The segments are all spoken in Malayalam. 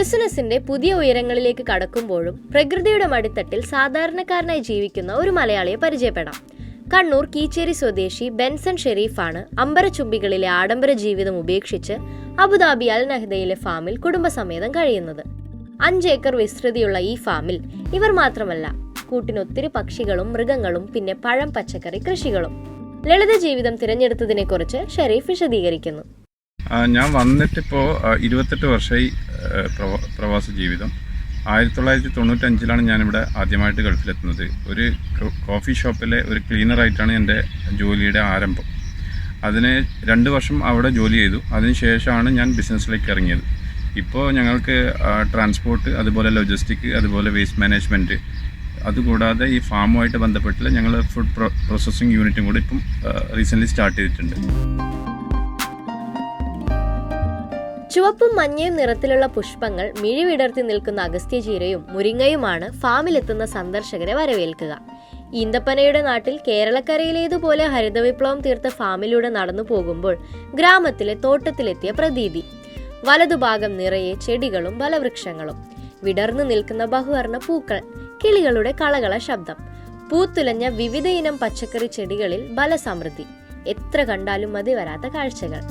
ബിസിനസിന്റെ പുതിയ ഉയരങ്ങളിലേക്ക് കടക്കുമ്പോഴും പ്രകൃതിയുടെ മടിത്തട്ടിൽ സാധാരണക്കാരനായി ജീവിക്കുന്ന ഒരു മലയാളിയെ പരിചയപ്പെടാം. കണ്ണൂർ കീച്ചേരി സ്വദേശി ബെൻസൺ ഷെരീഫാണ് അമ്പരച്ചുംബികളിലെ ആഡംബര ജീവിതം ഉപേക്ഷിച്ച് അബുദാബി അൽ നഹ്ദയിലെ ഫാമിൽ കുടുംബസമേതം കഴിയുന്നത്. അഞ്ചേക്കർ വിസ്തൃതിയുള്ള ഈ ഫാമിൽ ഇവർ മാത്രമല്ല കൂട്ടിനൊത്തിരി പക്ഷികളും മൃഗങ്ങളും പിന്നെ പഴം പച്ചക്കറി കൃഷികളും. ലളിത ജീവിതം തിരഞ്ഞെടുത്തതിനെ കുറിച്ച് ഷെരീഫ് വിശദീകരിക്കുന്നു. ഞാൻ വന്നിട്ടിപ്പോൾ ഇരുപത്തെട്ട് വർഷമായി പ്രവാസ ജീവിതം. ആയിരത്തി തൊള്ളായിരത്തി തൊണ്ണൂറ്റഞ്ചിലാണ് ഞാനിവിടെ ആദ്യമായിട്ട് ഗൾഫിലെത്തുന്നത്. ഒരു കോഫി ഷോപ്പിലെ ഒരു ക്ലീനറായിട്ടാണ് എന്റെ ജോലിയുടെ ആരംഭം. അതിന് രണ്ട് വർഷം അവിടെ ജോലി ചെയ്തു. അതിനുശേഷമാണ് ഞാൻ ബിസിനസ്സിലേക്ക് ഇറങ്ങിയത്. ഇപ്പോൾ ഞങ്ങൾക്ക് ട്രാൻസ്പോർട്ട് അതുപോലെ ലോജിസ്റ്റിക് അതുപോലെ വേസ്റ്റ് മാനേജ്മെന്റ് അതുകൂടാതെ ഈ ഫാമുമായിട്ട് ബന്ധപ്പെട്ടുള്ള ഞങ്ങൾ ഫുഡ് പ്രോ പ്രോസസ്സിംഗ് യൂണിറ്റും കൂടി ഇപ്പം റീസെന്റ്ലി സ്റ്റാർട്ട് ചെയ്തിട്ടുണ്ട്. ചുവപ്പും മഞ്ഞയും നിറത്തിലുള്ള പുഷ്പങ്ങൾ മിഴിവിടർത്തി നിൽക്കുന്ന അഗസ്ത്യചീരയും മുരിങ്ങയുമാണ് ഫാമിലെത്തുന്ന സന്ദർശകരെ വരവേൽക്കുക. ഈന്തപ്പനയുടെ നാട്ടിൽ കേരളക്കരയിലേതുപോലെ ഹരിതവിപ്ലവം തീർത്ത ഫാമിലൂടെ നടന്നു പോകുമ്പോൾ ഗ്രാമത്തിലെ തോട്ടത്തിലെത്തിയ പ്രതീതി വലതുഭാഗം നിറയെ ചെടികളും ഫലവൃക്ഷങ്ങളും വിടർന്നു നിൽക്കുന്ന ബഹുവർണ പൂക്കൾ കിളികളുടെ കളകള ശബ്ദം. പൂത്തുലഞ്ഞ വിവിധ ഇനം പച്ചക്കറി ചെടികളിൽ ബലസമൃദ്ധി. എത്ര കണ്ടാലും മതി വരാത്ത കാഴ്ചകൾ.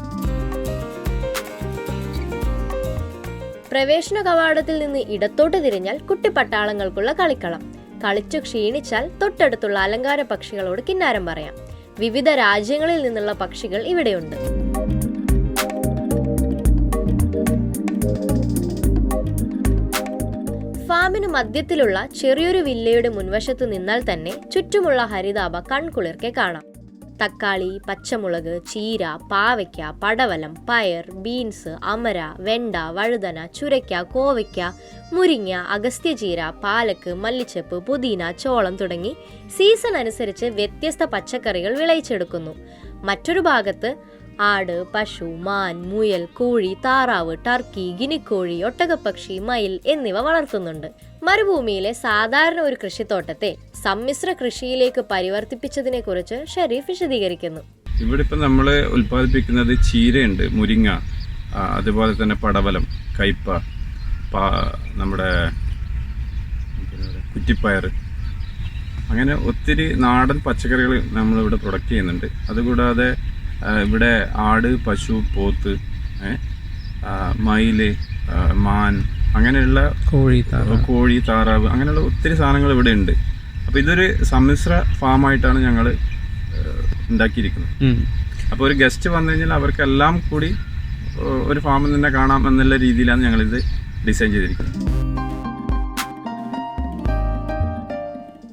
പ്രവേശന കവാടത്തിൽ നിന്ന് ഇടത്തോട്ട് തിരിഞ്ഞാൽ കുട്ടിപ്പട്ടാളങ്ങൾക്കുള്ള കളിക്കളം. കളിച്ചു ക്ഷീണിച്ചാൽ തൊട്ടടുത്തുള്ള അലങ്കാര പക്ഷികളോട് കിന്നാരം പറയാം. വിവിധ രാജ്യങ്ങളിൽ നിന്നുള്ള പക്ഷികൾ ഇവിടെയുണ്ട്. ഫാമിന് മധ്യത്തിലുള്ള ചെറിയൊരു വില്ലയുടെ മുൻവശത്ത് നിന്നാൽ തന്നെ ചുറ്റുമുള്ള ഹരിതാപ കൺകുളിർക്കെ കാണാം. തക്കാളി പച്ചമുളക് ചീര പാവയ്ക്ക പടവലം പയർ ബീൻസ് അമര വെണ്ട വഴുതന ചുരയ്ക്ക കോവയ്ക്ക മുരിങ്ങ അഗസ്ത്യചീര പാലക്ക് മല്ലിച്ചപ്പ് പുതിന ചോളം തുടങ്ങി സീസൺ അനുസരിച്ച് വ്യത്യസ്ത പച്ചക്കറികൾ വിളയിച്ചെടുക്കുന്നു. മറ്റൊരു ഭാഗത്ത് ആട് പശു മാൻ മുയൽ കോഴി താറാവ് ടർക്കി ഗിനിക്കോഴി ഒട്ടകപ്പക്ഷി മയിൽ എന്നിവ വളർത്തുന്നുണ്ട്. മരുഭൂമിയിലെ സാധാരണ ഒരു കൃഷിത്തോട്ടത്തെ സമ്മിശ്ര കൃഷിയിലേക്ക് പരിവർത്തിപ്പിച്ചതിനെ കുറിച്ച് ഷെരീഫ് വിശദീകരിക്കുന്നു. ഇവിടെ ഇപ്പം നമ്മൾ ഉൽപ്പാദിപ്പിക്കുന്നത് ചീരയുണ്ട് മുരിങ്ങ അതുപോലെ തന്നെ പടവലം കയ്പ നമ്മുടെ കുറ്റിപ്പയർ. അങ്ങനെ ഒത്തിരി നാടൻ പച്ചക്കറികൾ നമ്മളിവിടെ പ്രൊഡക്റ്റ് ചെയ്യുന്നുണ്ട്. അതുകൂടാതെ ഇവിടെ ആട് പശു പോത്ത് മയിൽ മാൻ അങ്ങനെയുള്ള കോഴി താറാവ് കോഴി താറാവ് അങ്ങനെയുള്ള ഒത്തിരി സാധനങ്ങൾ ഇവിടെ ഉണ്ട്. അപ്പോൾ ഇതൊരു സമ്മിശ്ര ഫാമായിട്ടാണ് ഞങ്ങൾ ഉണ്ടാക്കിയിരിക്കുന്നത്. അപ്പൊ അപ്പോൾ ഒരു ഗസ്റ്റ് വന്നു കഴിഞ്ഞാൽ അവർക്കെല്ലാം കൂടി ഒരു ഫാമിൽ തന്നെ കാണാം എന്നുള്ള രീതിയിലാണ് ഞങ്ങളിത് ഡിസൈൻ ചെയ്തിരിക്കുന്നത്.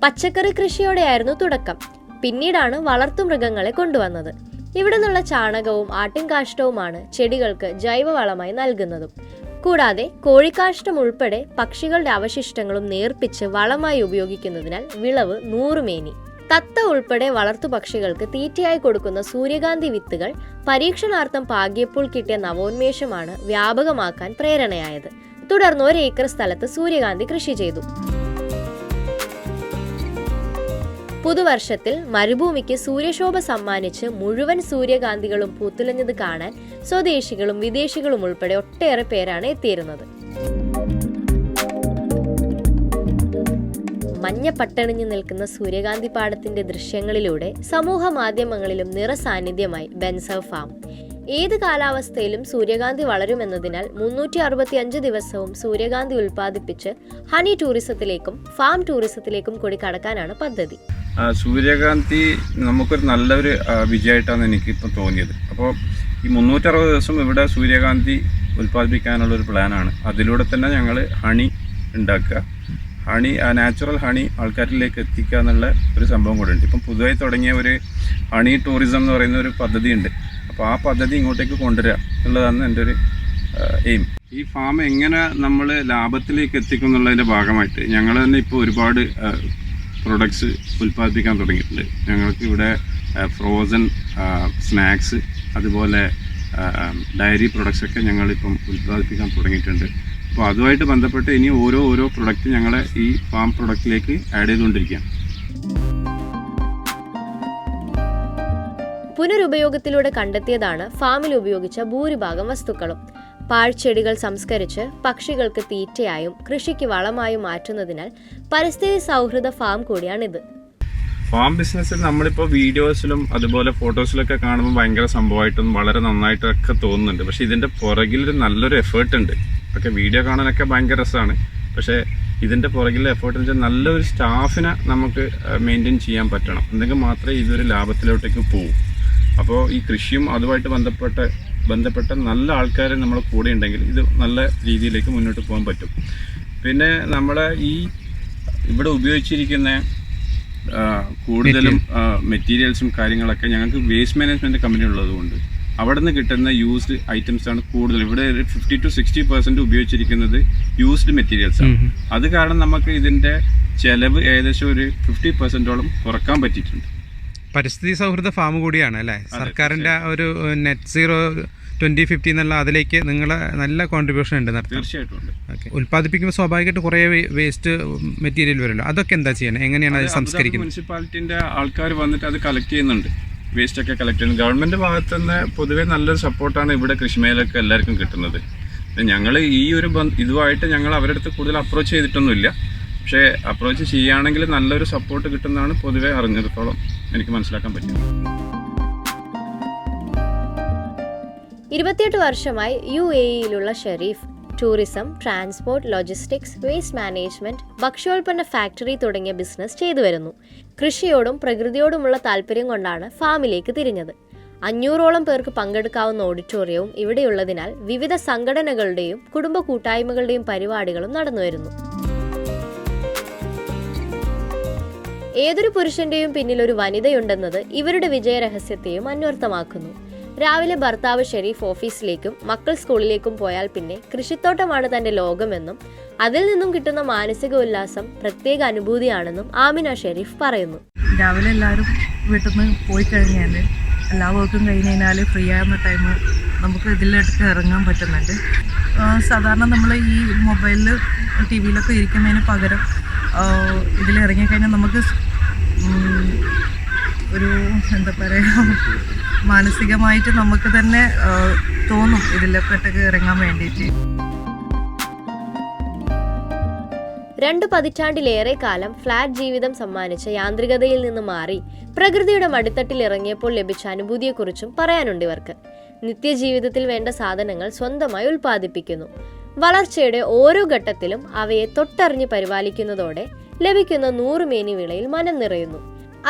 പച്ചക്കറി കൃഷിയോടെയായിരുന്നു തുടക്കം. പിന്നീടാണ് വളർത്തുമൃഗങ്ങളെ കൊണ്ടുവന്നത്. ഇവിടെ നിന്നുള്ള ചാണകവും ആട്ടിൻകാഷ്ടവുമാണ് ചെടികൾക്ക് ജൈവവളമായി നൽകുന്നതും. കൂടാതെ കോഴിക്കാഷ്ടം ഉൾപ്പെടെ പക്ഷികളുടെ അവശിഷ്ടങ്ങളും നേർപ്പിച്ച് വളമായി ഉപയോഗിക്കുന്നതിനാൽ വിളവ് നൂറുമേനി. തത്ത ഉൾപ്പെടെ വളർത്തു പക്ഷികൾക്ക് തീറ്റയായി കൊടുക്കുന്ന സൂര്യകാന്തി വിത്തുകൾ പരീക്ഷണാർത്ഥം പാകിയപ്പോൾ കിട്ടിയ നവോന്മേഷമാണ് വ്യാപകമാക്കാൻ പ്രേരണയായത്. തുടർന്ന് ഒരു ഏക്കർ സ്ഥലത്ത് സൂര്യകാന്തി കൃഷി ചെയ്തു. പുതുവർഷത്തിൽ മരുഭൂമിക്ക് സൂര്യശോഭ സമ്മാനിച്ച് മുഴുവൻ സൂര്യകാന്തികളും പൂത്തുലഞ്ഞത് കാണാൻ സ്വദേശികളും വിദേശികളും ഉൾപ്പെടെ ഒട്ടേറെ പേരാണ് എത്തിയിരുന്നത്. മഞ്ഞ പട്ടണിഞ്ഞു നിൽക്കുന്ന സൂര്യകാന്തി പാടത്തിന്റെ ദൃശ്യങ്ങളിലൂടെ സമൂഹ മാധ്യമങ്ങളിലും നിറസാന്നിധ്യമായി ബെൻസർ ഫാം. ഏത് കാലാവസ്ഥയിലും സൂര്യകാന്തി വളരുമെന്നതിനാൽ മുന്നൂറ്റി അറുപത്തി അഞ്ച് ദിവസവും സൂര്യകാന്തി ഉൽപ്പാദിപ്പിച്ച് ഹണി ടൂറിസത്തിലേക്കും ഫാം ടൂറിസത്തിലേക്കും കൂടി കടക്കാനാണ് പദ്ധതി. സൂര്യകാന്തി നമുക്കൊരു നല്ലൊരു വിജയമായിട്ടാണ് എനിക്കിപ്പോൾ തോന്നിയത്. അപ്പോൾ ഈ മുന്നൂറ്ററുപത് ദിവസം ഇവിടെ സൂര്യകാന്തി ഉൽപ്പാദിപ്പിക്കാനുള്ള ഒരു പ്ലാനാണ്. അതിലൂടെ തന്നെ ഞങ്ങൾ ഹണി ഉണ്ടാക്കുക. ഹണി ആ നാച്ചുറൽ ഹണി ആൾക്കാരിലേക്ക് എത്തിക്കുക എന്നുള്ള ഒരു സംഭവം കൂടെ ഉണ്ട്. ഇപ്പം പുതുതായി തുടങ്ങിയ ഒരു ഹണി ടൂറിസം എന്ന് പറയുന്ന ഒരു പദ്ധതി ഉണ്ട് അപ്പോൾ ആ പദ്ധതി ഇങ്ങോട്ടേക്ക് കൊണ്ടുവരിക എന്നുള്ളതാണ് എന്റെ ഒരു എയിം. ഈ ഫാം എങ്ങനെ നമ്മൾ ലാഭത്തിലേക്ക് എത്തിക്കും എന്നുള്ളതിന്റെ ഭാഗമായിട്ട് ഞങ്ങൾ തന്നെ ഇപ്പോൾ ഒരുപാട് പ്രൊഡക്ട്സ് ഉൽപ്പാദിപ്പിക്കാൻ തുടങ്ങിയിട്ടുണ്ട്. ഞങ്ങൾക്ക് ഇവിടെ ഫ്രോസൺ സ്നാക്സ് അതുപോലെ ഡയറി പ്രൊഡക്ട്സ് ഒക്കെ ഞങ്ങളിപ്പം ഉൽപ്പാദിപ്പിക്കാൻ തുടങ്ങിയിട്ടുണ്ട്. അപ്പോൾ അതുമായിട്ട് ബന്ധപ്പെട്ട് ഇനി ഓരോ ഓരോ പ്രൊഡക്റ്റ് ഞങ്ങളെ ഈ ഫാം പ്രൊഡക്റ്റിലേക്ക് ആഡ് ചെയ്തുകൊണ്ടിരിക്കുകയാണ്. പുനരുപയോഗത്തിലൂടെ കണ്ടെത്തിയതാണ് ഫാമിൽ ഉപയോഗിച്ച ഭൂരിഭാഗം വസ്തുക്കളും. പാഴ്ചെടികൾ സംസ്കരിച്ച് പക്ഷികൾക്ക് തീറ്റയായും കൃഷിക്ക് വളമായും മാറ്റുന്നതിനാൽ പരിസ്ഥിതി സൗഹൃദ ഫാം കൂടിയാണിത്. ഫാം ബിസിനസ്സിൽ നമ്മളിപ്പോൾ വീഡിയോസിലും അതുപോലെ ഫോട്ടോസിലൊക്കെ കാണുമ്പോൾ ഭയങ്കര സംഭവമായിട്ടും വളരെ നന്നായിട്ടൊക്കെ തോന്നുന്നുണ്ട്. പക്ഷെ ഇതിന്റെ പുറകിലൊരു നല്ലൊരു എഫേർട്ട് ഉണ്ട്. ഒക്കെ വീഡിയോ കാണാനൊക്കെ ഭയങ്കര രസമാണ്. പക്ഷേ ഇതിന്റെ പുറകിലെ എഫേർട്ട് വെച്ചാൽ നല്ലൊരു സ്റ്റാഫിനെ നമുക്ക് മെയിന്റെയിൻ ചെയ്യാൻ പറ്റണം. എന്തെങ്കിലും മാത്രമേ ഇതൊരു ലാഭത്തിലോട്ടേക്ക് പോകൂ അപ്പോൾ ഈ കൃഷിയും അതുമായിട്ട് ബന്ധപ്പെട്ട ബന്ധപ്പെട്ട നല്ല ആൾക്കാർ നമ്മൾ കൂടെ ഉണ്ടെങ്കിൽ ഇത് നല്ല രീതിയിലേക്ക് മുന്നോട്ട് പോകാൻ പറ്റും. പിന്നെ നമ്മളെ ഈ ഇവിടെ ഉപയോഗിച്ചിരിക്കുന്ന കൂടുതലും മെറ്റീരിയൽസും കാര്യങ്ങളൊക്കെ ഞങ്ങൾക്ക് വേസ്റ്റ് മാനേജ്മെന്റ് കമ്പനി ഉള്ളതുകൊണ്ട് അവിടെ നിന്ന് കിട്ടുന്ന യൂസ്ഡ് ഐറ്റംസ് ആണ് കൂടുതൽ ഇവിടെ ഒരു ഫിഫ്റ്റി ടു സിക്സ്റ്റി പെർസെന്റ് ഉപയോഗിച്ചിരിക്കുന്നത് യൂസ്ഡ് മെറ്റീരിയൽസ് ആണ്. അത് കാരണം നമുക്ക് ഇതിന്റെ ചെലവ് ഏകദേശം ഒരു ഫിഫ്റ്റി പെർസെന്റോളം കുറയ്ക്കാൻ പറ്റിയിട്ടുണ്ട്. പരിസ്ഥിതി സൗഹൃദ ഫാം കൂടിയാണ് അല്ലേ? സർക്കാരിന്റെ ഒരു നെറ്റ് സീറോ ട്വന്റി ഫിഫ്റ്റി എന്നുള്ള അതിലേക്ക് നിങ്ങൾ നല്ല കോൺട്രിബ്യൂഷൻ ഉണ്ട് തീർച്ചയായിട്ടും ഉണ്ട്. ഓക്കെ. ഉൽപ്പാദിപ്പിക്കുമ്പോൾ സ്വാഭാവികമായിട്ട് കുറേ വേസ്റ്റ് മെറ്റീരിയൽ വരുമല്ലോ. അതൊക്കെ എന്താ ചെയ്യണം? എങ്ങനെയാണ് അത് സംസ്കരിക്കുന്നത്? മുനിസിപ്പാലിറ്റിന്റെ ആൾക്കാർ വന്നിട്ട് അത് കളക്ട് ചെയ്യുന്നുണ്ട്. വേസ്റ്റ് ഒക്കെ കളക്ട് ചെയ്യുന്നത് ഗവൺമെന്റ് ഭാഗത്ത് നിന്ന് പൊതുവെ നല്ലൊരു സപ്പോർട്ടാണ് ഇവിടെ കൃഷിമേലൊക്കെ എല്ലാവർക്കും കിട്ടുന്നത്. ഞങ്ങൾ ഈ ഒരു ഇതുമായിട്ട് ഞങ്ങൾ അവരുടെ അടുത്ത് കൂടുതൽ അപ്രോച്ച് ചെയ്തിട്ടൊന്നുമില്ല. പക്ഷേ അപ്രോച്ച് ചെയ്യുകയാണെങ്കിൽ നല്ലൊരു സപ്പോർട്ട് കിട്ടുന്നതാണ് പൊതുവെ അറിഞ്ഞിടത്തോളം എനിക്ക് മനസ്സിലാക്കാൻ പറ്റുന്നത്. ഇരുപത്തിയെട്ട് വർഷമായി U A ഇയിലുള്ള Sharif tourism transport logistics waste management ഭക്ഷ്യോൽപ്പന്ന factory തുടങ്ങിയ ബിസിനസ് ചെയ്തു വരുന്നു. കൃഷിയോടും പ്രകൃതിയോടുമുള്ള താല്പര്യം കൊണ്ടാണ് ഫാമിലേക്ക് തിരിഞ്ഞത്. അഞ്ഞൂറോളം പേർക്ക് പങ്കെടുക്കാവുന്ന ഓഡിറ്റോറിയവും ഇവിടെയുള്ളതിനാൽ വിവിധ സംഘടനകളുടെയും കുടുംബ കൂട്ടായ്മകളുടെയും പരിപാടികളും നടന്നുവരുന്നു. ഏതൊരു പുരുഷന്റെയും പിന്നിൽ ഒരു വനിതയുണ്ടെന്നത് ഇവരുടെ വിജയരഹസ്യത്തെയും അന്വർത്ഥമാക്കുന്നു. രാവിലെ ഭർത്താവ് ഷെരീഫ് ഓഫീസിലേക്കും മക്കൾ സ്കൂളിലേക്കും പോയാൽ പിന്നെ കൃഷിത്തോട്ടമാണ് തന്റെ ലോകമെന്നും അതിൽ നിന്നും കിട്ടുന്ന മാനസിക ഉല്ലാസം പ്രത്യേക അനുഭൂതിയാണെന്നും ആമിന ഷെരീഫ് പറയുന്നു. രാവിലെ എല്ലാവരും വീട്ടിൽ നിന്ന് പോയി കഴിഞ്ഞാൽ എല്ലാ വർക്കും കഴിഞ്ഞ് കഴിഞ്ഞാൽ ഫ്രീ ആകുന്ന ടൈം നമുക്ക് ഇതിലേക്ക് ഇറങ്ങാൻ പറ്റുന്നുണ്ട്. സാധാരണ നമ്മൾ ഈ മൊബൈലിൽ ടി വിയിലൊക്കെ ഇരിക്കുന്നതിന് പകരം ഇതിൽ ഇറങ്ങിക്കഴിഞ്ഞാൽ നമുക്ക് ഒരു എന്താ പറയുക മാനസികമായിട്ട് നമുക്ക് തന്നെ തോന്നും ഇതിലൊക്കെ ഇറങ്ങാൻ വേണ്ടിയിട്ട്. രണ്ടു പതിറ്റാണ്ടിലേറെ കാലം ഫ്ലാറ്റ് ജീവിതം സമ്മാനിച്ച യാന്ത്രികതയിൽ നിന്ന് മാറി പ്രകൃതിയുടെ മടിത്തട്ടിൽ ഇറങ്ങിയപ്പോൾ ലഭിച്ച അനുഭൂതിയെക്കുറിച്ചും പറയാനുണ്ട് ഇവർക്ക്. നിത്യജീവിതത്തിൽ വേണ്ട സാധനങ്ങൾ സ്വന്തമായി ഉൽപ്പാദിപ്പിക്കുന്നു. വളർച്ചയുടെ ഓരോ ഘട്ടത്തിലും അവയെ തൊട്ടറിഞ്ഞ് പരിപാലിക്കുന്നതോടെ ലഭിക്കുന്ന നൂറുമേനി വിളയിൽ മനം നിറയുന്നു.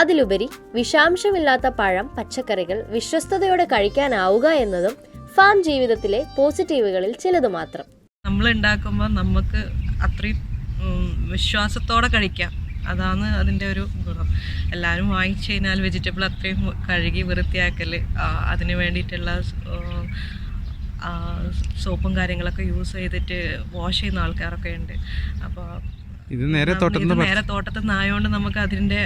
അതിലുപരി വിഷാംശമില്ലാത്ത പഴം പച്ചക്കറികൾ വിശ്വസ്തയോടെ കഴിക്കാനാവുക എന്നതും ഫാം ജീവിതത്തിലെ പോസിറ്റീവുകളിൽ ചിലത് മാത്രം. നമ്മൾ ഉണ്ടാക്കുമ്പോൾ നമുക്ക് അത്രയും വിശ്വാസത്തോടെ കഴിക്കാം. അതാണ് അതിന്റെ ഒരു ഗുണം. എല്ലാവരും വാങ്ങിച്ചു കഴിഞ്ഞാൽ വെജിറ്റബിൾ അത്രയും കഴുകി വൃത്തിയാക്കൽ അതിന് വേണ്ടിയിട്ടുള്ള സോപ്പും കാര്യങ്ങളൊക്കെ യൂസ് ചെയ്തിട്ട് വാഷ് ചെയ്യുന്ന ആൾക്കാരൊക്കെ ഉണ്ട്. അപ്പോൾ ഇത് നേരെ തോട്ടത്തിൽ നിന്ന് നേരെ തോട്ടത്തിൽ നിന്നായതുകൊണ്ട് നമുക്ക് അതിന്റെ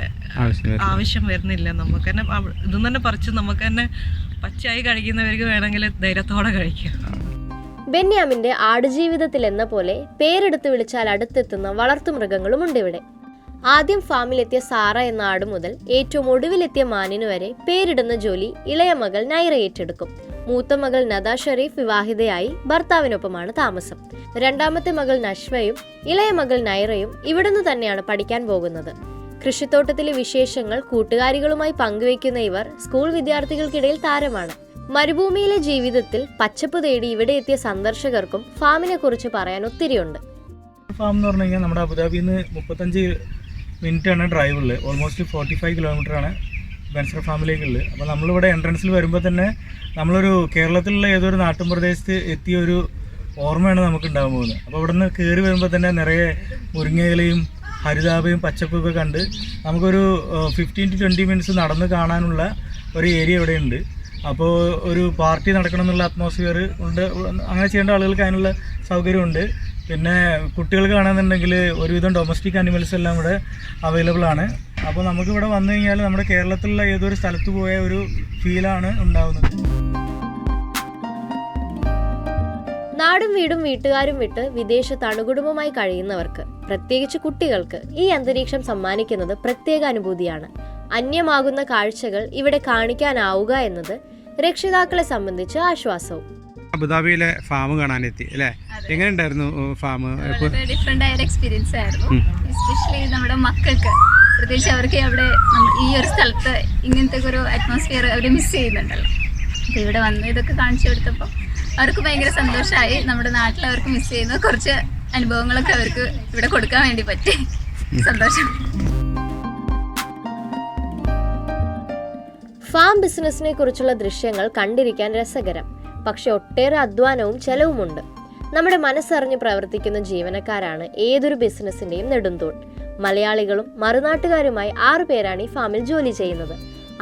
ആവശ്യം വരുന്നില്ല. നമുക്ക് തന്നെ ഇത് ഇതും തന്നെ പറിച്ച് നമുക്ക് തന്നെ പച്ചയായി കഴിക്കുന്നവർക്ക് വേണമെങ്കിൽ ധൈര്യത്തോടെ കഴിക്കാം. ബെന്യാമിന്റെ ആടുജീവിതത്തിൽ എന്ന പോലെ പേരെടുത്ത് വിളിച്ചാൽ അടുത്തെത്തുന്ന വളർത്തുമൃഗങ്ങളുമുണ്ട് ഇവിടെ. ആദ്യം ഫാമിലെത്തിയ സാറ എന്ന ആട് മുതൽ ഏറ്റവും ഒടുവിലെത്തിയ മാനിനു വരെ പേരിടുന്ന ജോലി ഇളയ മകൾ നൈറ ഏറ്റെടുക്കും. മൂത്ത മകൾ നദ ഷെരീഫ് വിവാഹിതയായി ഭർത്താവിനൊപ്പമാണ് താമസം. രണ്ടാമത്തെ മകൾ നഷ്വയും ഇളയ മകൾ നൈറയും ഇവിടുന്ന് തന്നെയാണ് പഠിക്കാൻ പോകുന്നത്. കൃഷിത്തോട്ടത്തിലെ വിശേഷങ്ങൾ കൂട്ടുകാരികളുമായി പങ്കുവയ്ക്കുന്ന ഇവർ സ്കൂൾ വിദ്യാർത്ഥികൾക്കിടയിൽ താരമാണ്. മരുഭൂമിയിലെ ജീവിതത്തിൽ പച്ചപ്പ് തേടി ഇവിടെ എത്തിയ സന്ദർശകർക്കും ഫാമിനെ കുറിച്ച് പറയാൻ ഒത്തിരിയുണ്ട്. ഫാം എന്ന് പറഞ്ഞു കഴിഞ്ഞാൽ നമ്മുടെ അബുദാബിയിൽ നിന്ന് മുപ്പത്തഞ്ച് മിനിറ്റ് ഡ്രൈവ് ഉള്ളത്. ഓൾമോസ്റ്റ് ഫോർട്ടി ഫൈവ് കിലോമീറ്റർ ആണ്. ബെൻസർ ഫാമിലേക്കുള്ളത് അപ്പോൾ നമ്മളിവിടെ എൻട്രൻസിൽ വരുമ്പോൾ തന്നെ നമ്മളൊരു കേരളത്തിലുള്ള ഏതൊരു നാട്ടിൻ പ്രദേശത്ത് എത്തിയ ഒരു ഓർമ്മയാണ് നമുക്ക് ഉണ്ടാകാൻ പോകുന്നത്. അപ്പോൾ അവിടെ നിന്ന് കയറി വരുമ്പോൾ തന്നെ നിറയെ മുരിങ്ങയിലയും ഹരിതാപയും പച്ചപ്പൊക്കെ കണ്ട് നമുക്കൊരു ഫിഫ്റ്റീൻ ടു ട്വന്റി മിനിറ്റ്സ് നടന്ന് കാണാനുള്ള ഒരു ഏരിയ ഇവിടെ ഉണ്ട് അപ്പോൾ ഒരു പാർട്ടി നടക്കണം എന്നുള്ള അറ്റ്മോസ്ഫിയർ ഉണ്ട്. അങ്ങനെ ചെയ്യേണ്ട ആളുകൾക്ക് അതിനുള്ള സൗകര്യമുണ്ട്. പിന്നെ കുട്ടികൾക്ക് കാണാന്നുണ്ടെങ്കിൽ ഒരുവിധം ഡൊമസ്റ്റിക് അനിമൽസ് എല്ലാം ഇവിടെ അവൈലബിൾ ആണ്. അപ്പോൾ നമുക്കിവിടെ വന്നു കഴിഞ്ഞാൽ നമ്മുടെ കേരളത്തിലുള്ള ഏതൊരു സ്ഥലത്ത് പോയ ഒരു ഫീലാണ് ഉണ്ടാകുന്നത് നാടും വീടും വീട്ടുകാരും വിട്ട് വിദേശത്ത് അണുകുടുംബമായി കഴിയുന്നവർക്ക് പ്രത്യേകിച്ച് കുട്ടികൾക്ക് ഈ അന്തരീക്ഷം സമ്മാനിക്കുന്നത് പ്രത്യേക അനുഭൂതിയാണ്. അന്യമാകുന്ന കാഴ്ചകൾ ഇവിടെ കാണിക്കാനാവുക എന്നത് രക്ഷിതാക്കളെ സംബന്ധിച്ച് ആശ്വാസവും. അബുദാബിയിലെ ഫാം കാണാനെത്തി അല്ലേ? എങ്ങനെ ഉണ്ടായിരുന്നു ഫാം ഡിഫറെന്റ് ആയൊരു ആയ എക്സ്പീരിയൻസ് ആയിരുന്നു. എസ്പെഷ്യലി നമ്മുടെ മക്കൾക്ക്. പ്രത്യേകിച്ച് അവർക്ക് അവിടെ ഈ ഒരു സ്ഥലത്ത് ഇങ്ങനത്തെ ഒരു അറ്റ്മോസ്ഫിയർ അവർ മിസ് ചെയ്യുന്നുണ്ടല്ലോ. അപ്പോൾ ഇവിടെ വന്ന് ഇതൊക്കെ കാണിച്ചു കൊടുത്തപ്പോൾ അവർക്ക് ഭയങ്കര സന്തോഷമായി നമ്മുടെ നാട്ടിൽ അവർക്ക് മിസ് ചെയ്യുന്ന കുറച്ച് അനുഭവങ്ങളൊക്കെ അവർക്ക് ഇവിടെ കൊടുക്കാൻ വേണ്ടി പറ്റി. സന്തോഷം. ഫാം ബിസിനസിനെ കുറിച്ചുള്ള ദൃശ്യങ്ങൾ കണ്ടിരിക്കാൻ രസകരം. പക്ഷെ ഒട്ടേറെ അധ്വാനവും ചെലവുമുണ്ട്. നമ്മുടെ മനസ്സറിഞ്ഞ് പ്രവർത്തിക്കുന്ന ജീവനക്കാരാണ് ഏതൊരു ബിസിനസിന്റെയും നെടുന്തൂൺ മലയാളികളും മറുനാട്ടുകാരുമായി ആറു പേരാണ് ഈ ഫാമിൽ ജോലി ചെയ്യുന്നത്.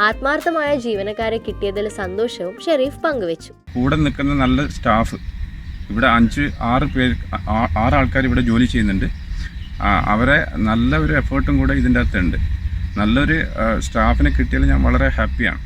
ആത്മാർത്ഥമായ ജീവനക്കാരെ കിട്ടിയതിൽ സന്തോഷവും ഷെരീഫ് പങ്കുവച്ചു. കൂടെ നിൽക്കുന്ന നല്ല സ്റ്റാഫ് ഇവിടെ അഞ്ച് ആറ് പേർ ആറ് ആൾക്കാർ ഇവിടെ ജോലി ചെയ്യുന്നുണ്ട്. അവരെ നല്ല ഒരു എഫേർട്ടും കൂടെ ഇതിന്റെ അകത്തുണ്ട്. നല്ലൊരു സ്റ്റാഫിനെ കിട്ടിയാൽ ഞാൻ വളരെ ഹാപ്പിയാണ്.